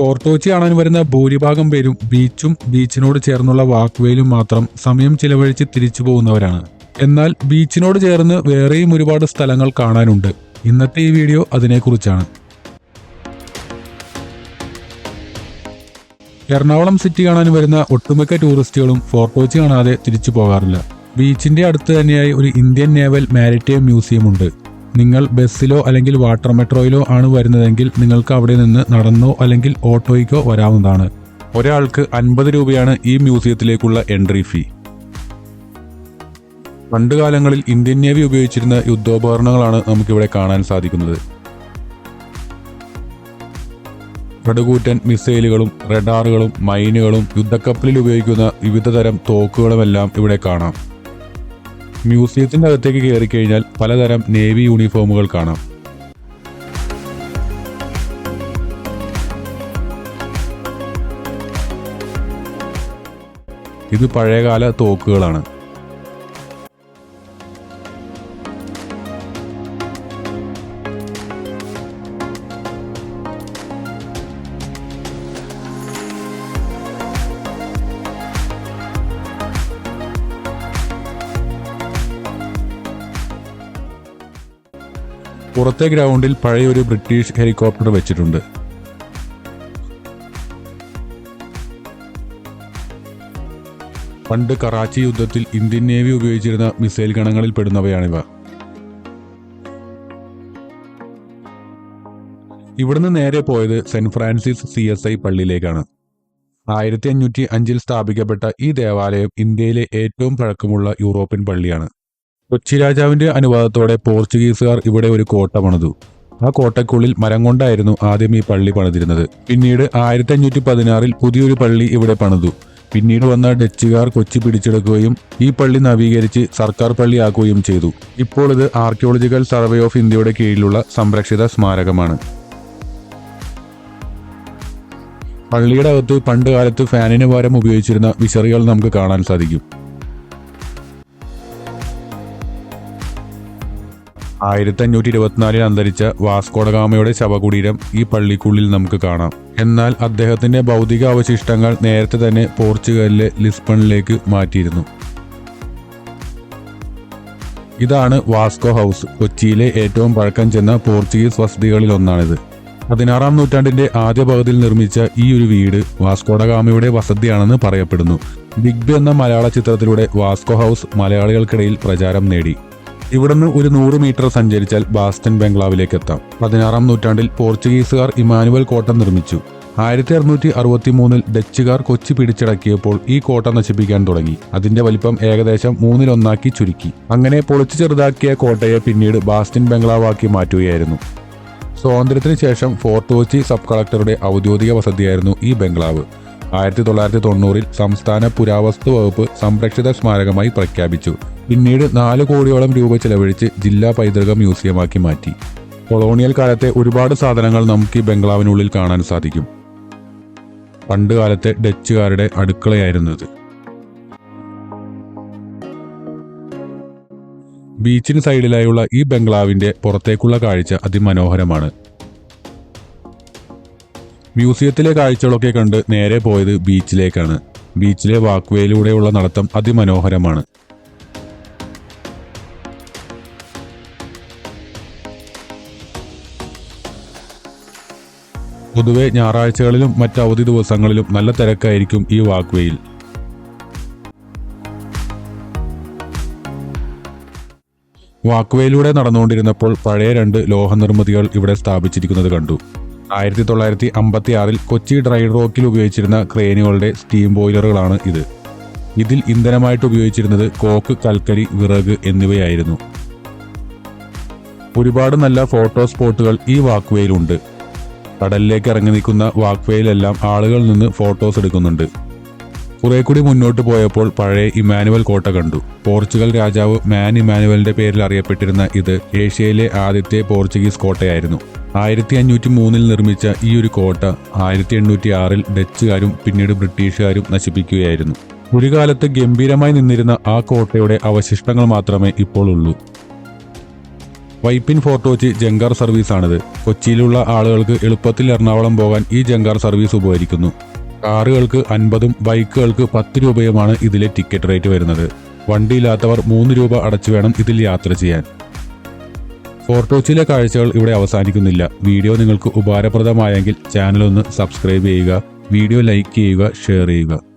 Fort Kochi കാണാൻ വരുന്ന ഭൂരിഭാഗം പേരും ബീച്ചും ബീച്ചിനോട് ചേർന്നുള്ള വാക്വേയിലും മാത്രം സമയം ചിലവഴിച്ച് തിരിച്ചു പോകുന്നവരാണ്. എന്നാൽ ബീച്ചിനോട് ചേർന്ന് വേറെയും ഒരുപാട് സ്ഥലങ്ങൾ കാണാനുണ്ട്. ഇന്നത്തെ ഈ വീഡിയോ അതിനെക്കുറിച്ചാണ്. എറണാകുളം സിറ്റി കാണാൻ വരുന്ന ഒട്ടുമിക്ക ടൂറിസ്റ്റുകളും ഫോർട്ടോച്ചി കാണാതെ തിരിച്ചു പോകാറില്ല. ബീച്ചിന്റെ അടുത്ത് തന്നെയായി ഒരു ഇന്ത്യൻ നേവൽ മാരിടൈം മ്യൂസിയം ഉണ്ട് നിങ്ങൾ ബസ്സിലോ അല്ലെങ്കിൽ വാട്ടർ മെട്രോയിലോ ആണ് വരുന്നതെങ്കിൽ നിങ്ങൾക്ക് അവിടെ നിന്ന് നടന്നോ അല്ലെങ്കിൽ ഓട്ടോയ്ക്കോ വരാവുന്നതാണ്. ഒരാൾക്ക് അൻപത് രൂപയാണ് ഈ മ്യൂസിയത്തിലേക്കുള്ള എൻട്രി ഫീ. പണ്ടുകാലങ്ങളിൽ ഇന്ത്യൻ നേവി ഉപയോഗിച്ചിരുന്ന യുദ്ധോപകരണങ്ങളാണ് നമുക്കിവിടെ കാണാൻ സാധിക്കുന്നത്. റെഡുകൂറ്റൻ മിസൈലുകളും റഡാറുകളും മൈനുകളും യുദ്ധക്കപ്പലിൽ ഉപയോഗിക്കുന്ന വിവിധതരം തോക്കുകളുമെല്ലാം ഇവിടെ കാണാം. മ്യൂസിയത്തിന്റെ അകത്തേക്ക് കയറി കഴിഞ്ഞാൽ പലതരം നേവി യൂണിഫോമുകൾ കാണാം. ഇത് പഴയകാല തോക്കുകളാണ്. പുറത്തെ ഗ്രൗണ്ടിൽ പഴയൊരു ബ്രിട്ടീഷ് ഹെലികോപ്റ്റർ വെച്ചിട്ടുണ്ട്. പണ്ട് കറാച്ചി യുദ്ധത്തിൽ ഇന്ത്യൻ നേവി ഉപയോഗിച്ചിരുന്ന മിസൈൽ ഗണങ്ങളിൽ പെടുന്നവയാണിവ. ഇവിടുന്ന് നേരെ പോയത് Saint Francis C S I പള്ളിയിലേക്കാണ്. ആയിരത്തി അഞ്ഞൂറ്റി അഞ്ചിൽ സ്ഥാപിക്കപ്പെട്ട ഈ ദേവാലയം ഇന്ത്യയിലെ ഏറ്റവും പഴക്കമുള്ള യൂറോപ്യൻ പള്ളിയാണ്. കൊച്ചി രാജാവിന്റെ അനുവാദത്തോടെ പോർച്ചുഗീസുകാർ ഇവിടെ ഒരു കോട്ട പണിതു. ആ കോട്ടക്കുള്ളിൽ മരം കൊണ്ടായിരുന്നു ആദ്യം ഈ പള്ളി പണിതിരുന്നത്. പിന്നീട് ആയിരത്തി അഞ്ഞൂറ്റി പതിനാറിൽ പുതിയൊരു പള്ളി ഇവിടെ പണിതു. പിന്നീട് വന്ന ഡച്ചുകാർ കൊച്ചി പിടിച്ചെടുക്കുകയും ഈ പള്ളി നവീകരിച്ച് സർക്കാർ പള്ളിയാക്കുകയും ചെയ്തു. ഇപ്പോൾ ഇത് ആർക്കിയോളജിക്കൽ സർവേ ഓഫ് ഇന്ത്യയുടെ കീഴിലുള്ള സംരക്ഷിത സ്മാരകമാണ്. പള്ളിയുടെ അകത്ത് പണ്ട് കാലത്ത് ഫാനിന് പകരം ഉപയോഗിച്ചിരുന്ന വിശറികൾ നമുക്ക് കാണാൻ സാധിക്കും. ആയിരത്തി അഞ്ഞൂറ്റി ഇരുപത്തിനാലിൽ അന്തരിച്ച വാസ്കോഡഗാമയുടെ ശവകുടീരം ഈ പള്ളിക്കുള്ളിൽ നമുക്ക് കാണാം. എന്നാൽ അദ്ദേഹത്തിന്റെ ഭൗതിക അവശിഷ്ടങ്ങൾ നേരത്തെ തന്നെ പോർച്ചുഗലിലെ ലിസ്ബണിലേക്ക് മാറ്റിയിരുന്നു. ഇതാണ് വാസ്കോ ഹൗസ് കൊച്ചിയിലെ ഏറ്റവും പഴക്കം ചെന്ന പോർച്ചുഗീസ് വസതികളിൽ ഒന്നാണിത്. പതിനാറാം നൂറ്റാണ്ടിന്റെ ആദ്യ പകുതിയിൽ നിർമ്മിച്ച ഈ ഒരു വീട് വാസ്കോഡഗാമയുടെ വസതിയാണെന്ന് പറയപ്പെടുന്നു. ബിഗ് ബി എന്ന മലയാള ചിത്രത്തിലൂടെ വാസ്കോ ഹൗസ് മലയാളികൾക്കിടയിൽ പ്രചാരം നേടി. ഇവിടുന്ന് ഒരു നൂറ് മീറ്റർ സഞ്ചരിച്ചാൽ ബാസ്റ്റൺ ബംഗ്ലാവിലേക്ക് എത്താം. പതിനാറാം നൂറ്റാണ്ടിൽ പോർച്ചുഗീസുകാർ ഇമാനുവൽ കോട്ട നിർമ്മിച്ചു. ആയിരത്തി അറുന്നൂറ്റി അറുപത്തി മൂന്നിൽ ഡച്ചുകാർ കൊച്ചി പിടിച്ചടക്കിയപ്പോൾ ഈ കോട്ട നശിപ്പിക്കാൻ തുടങ്ങി. അതിന്റെ വലിപ്പം ഏകദേശം മൂന്നിലൊന്നാക്കി ചുരുക്കി. അങ്ങനെ പൊളിച്ചു ചെറുതാക്കിയ കോട്ടയെ പിന്നീട് ബാസ്റ്റിൻ ബംഗ്ലാവാക്കി മാറ്റുകയായിരുന്നു. സ്വാതന്ത്ര്യത്തിന് ശേഷം ഫോർട്ട് കൊച്ചി സബ് കളക്ടറുടെ ഔദ്യോഗിക വസതിയായിരുന്നു ഈ ബംഗ്ലാവ്. ആയിരത്തി തൊള്ളായിരത്തി തൊണ്ണൂറിൽ സംസ്ഥാന പുരാവസ്തു വകുപ്പ് സംരക്ഷിത സ്മാരകമായി പ്രഖ്യാപിച്ചു. പിന്നീട് നാല് കോടിയോളം രൂപ ചെലവഴിച്ച് ജില്ലാ പൈതൃക മ്യൂസിയമാക്കി മാറ്റി. കൊളോണിയൽ കാലത്തെ ഒരുപാട് സാധനങ്ങൾ നമുക്ക് ഈ ബംഗ്ലാവിനുള്ളിൽ കാണാൻ സാധിക്കും. പണ്ട് കാലത്തെ ഡച്ചുകാരുടെ അടുക്കളയായിരുന്നു ഇത് ബീച്ചിന് സൈഡിലായുള്ള ഈ ബംഗ്ലാവിന്റെ പുറത്തേക്കുള്ള കാഴ്ച അതിമനോഹരമാണ്. മ്യൂസിയത്തിലെ കാഴ്ചകളൊക്കെ കണ്ട് നേരെ പോയത് ബീച്ചിലേക്കാണ്. ബീച്ചിലെ വാക്വേയിലൂടെയുള്ള നടത്തം അതിമനോഹരമാണ്. പൊതുവെ ഞായറാഴ്ചകളിലും മറ്റ് അവധി ദിവസങ്ങളിലും നല്ല തിരക്കായിരിക്കും ഈ വാക്വേയിൽ. വാക്വേയിലൂടെ നടന്നുകൊണ്ടിരുന്നപ്പോൾ പഴയ രണ്ട് ലോഹനിർമ്മിതികൾ ഇവിടെ സ്ഥാപിച്ചിരിക്കുന്നത് കണ്ടു. ആയിരത്തി തൊള്ളായിരത്തി അമ്പത്തി ആറിൽ കൊച്ചി ഡ്രൈ റോക്കിൽ ഉപയോഗിച്ചിരുന്ന ക്രെയിനുകളുടെ സ്റ്റീം ബോയിലറുകളാണ് ഇത്. ഇതിൽ ഇന്ധനമായിട്ട് ഉപയോഗിച്ചിരുന്നത് കോക്ക് കൽക്കരി വിറക് എന്നിവയായിരുന്നു. ഒരുപാട് നല്ല ഫോട്ടോ സ്പോട്ടുകൾ ഈ വാക്വേയിലുണ്ട് കടലിലേക്ക് ഇറങ്ങി നിൽക്കുന്ന വാക്വേയിലെല്ലാം ആളുകൾ നിന്ന് ഫോട്ടോസ് എടുക്കുന്നുണ്ട്. കുറെ കൂടി മുന്നോട്ട് പോയപ്പോൾ പഴയ ഇമാനുവൽ കോട്ട കണ്ടു. പോർച്ചുഗൽ രാജാവ് മാൻ ഇമാനുവലിന്റെ പേരിൽ അറിയപ്പെട്ടിരുന്ന ഇത് ഏഷ്യയിലെ ആദ്യത്തെ പോർച്ചുഗീസ് കോട്ടയായിരുന്നു. ആയിരത്തി അഞ്ഞൂറ്റി മൂന്നിൽ നിർമ്മിച്ച ഈ ഒരു കോട്ട ആയിരത്തി എണ്ണൂറ്റി ആറിൽ ഡച്ചുകാരും പിന്നീട് ബ്രിട്ടീഷുകാരും നശിപ്പിക്കുകയായിരുന്നു. ഒരു കാലത്ത് ഗംഭീരമായി നിന്നിരുന്ന ആ കോട്ടയുടെ അവശിഷ്ടങ്ങൾ മാത്രമേ ഇപ്പോൾ ഉള്ളൂ. വൈപ്പിൻ ഫോർട്ട് കൊച്ചി ജങ്കാർ സർവീസാണിത്. കൊച്ചിയിലുള്ള ആളുകൾക്ക് എളുപ്പത്തിൽ എറണാകുളം പോകാൻ ഈ ജങ്കാർ സർവീസ് ഉപകരിക്കുന്നു. കാറുകൾക്ക് അൻപതും ബൈക്കുകൾക്ക് പത്ത് രൂപയുമാണ് ഇതിലെ ടിക്കറ്റ് റേറ്റ് വരുന്നത്. വണ്ടിയില്ലാത്തവർ മൂന്ന് രൂപ അടച്ചു വേണം ഇതിൽ യാത്ര ചെയ്യാൻ. ഫോർട്ട് കൊച്ചിയിലെ കാഴ്ചകൾ ഇവിടെ അവസാനിക്കുന്നില്ല. വീഡിയോ നിങ്ങൾക്ക് ഉപകാരപ്രദമായെങ്കിൽ ചാനൽ ഒന്ന് സബ്സ്ക്രൈബ് ചെയ്യുക വീഡിയോ ലൈക്ക് ചെയ്യുക ഷെയർ ചെയ്യുക.